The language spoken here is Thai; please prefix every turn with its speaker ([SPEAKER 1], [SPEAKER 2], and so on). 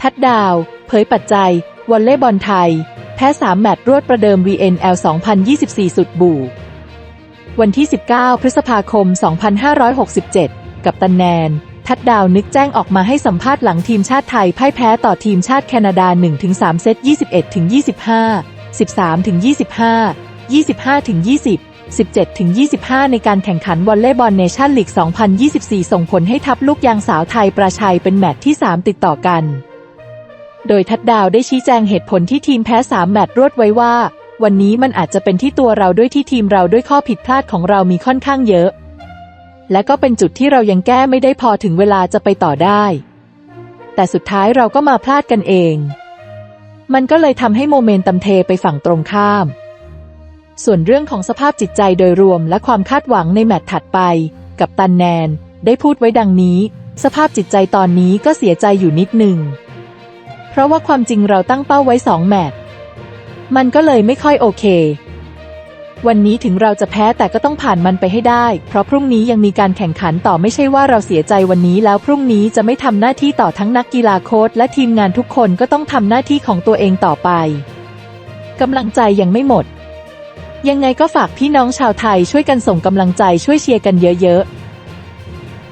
[SPEAKER 1] ทัดดาว เผยปัจจัย วอลเล่บอลไทย แพ้ 3 แมตช์รวดประเดิม VNL 2024 สุดบู่วันที่ 19 พฤษภาคม 2567 กับตันแนน ทัดดาวนึกแจ้งออกมาให้สัมภาษณ์หลังทีมชาติไทยพ่ายแพ้ต่อทีมชาติแคนาดา 1-3 เซต 21-25 13-25 25-20 17-25 ในการแข่งขันวอลเลย์บอลเนชั่นลีก 2024 ส่งผลให้ทัพลูกยางสาวไทยประชัยเป็นแมตช์ที่ 3 ติดต่อกัน โดยทัดดาวได้ชี้แจงเหตุผลที่ทีมแพ้3แมตช์รวดไว้ว่า วันนี้มันอาจจะเป็นที่ตัวเราด้วยที่ทีมเราด้วยข้อผิดพลาดของเรามีค่อนข้างเยอะ และก็เป็นจุดที่เรายังแก้ไม่ได้พอถึงเวลาจะไปต่อได้ แต่สุดท้ายเราก็มาพลาดกันเอง มันก็เลยทำให้โมเมนตัมเทไปฝั่งตรงข้าม ส่วนเรื่องของสภาพจิตใจโดยรวมและความคาดหวังในแมตช์ถัดไป กับตันแนน ได้พูดไว้ดังนี้ สภาพจิตใจตอนนี้ก็เสียใจอยู่นิดหนึ่ง เพราะว่าความจริงเราตั้งเป้าไว้สองแมตช์มันก็เลยไม่ค่อยโอเค วันนี้ถึงเราจะแพ้แต่ก็ต้องผ่านมันไปให้ได้ เพราะพรุ่งนี้ยังมีการแข่งขันต่อไม่ใช่ว่าเราเสียใจวันนี้แล้วพรุ่งนี้จะไม่ทำหน้าที่ต่อทั้งนักกีฬาโค้ชและทีมงานทุกคนก็ต้องทำหน้าที่ของตัวเองต่อไปกำลังใจยังไม่หมด ยังไงก็ฝากพี่น้องชาวไทยช่วยกันส่งกำลังใจช่วยเชียร์กันเยอะๆ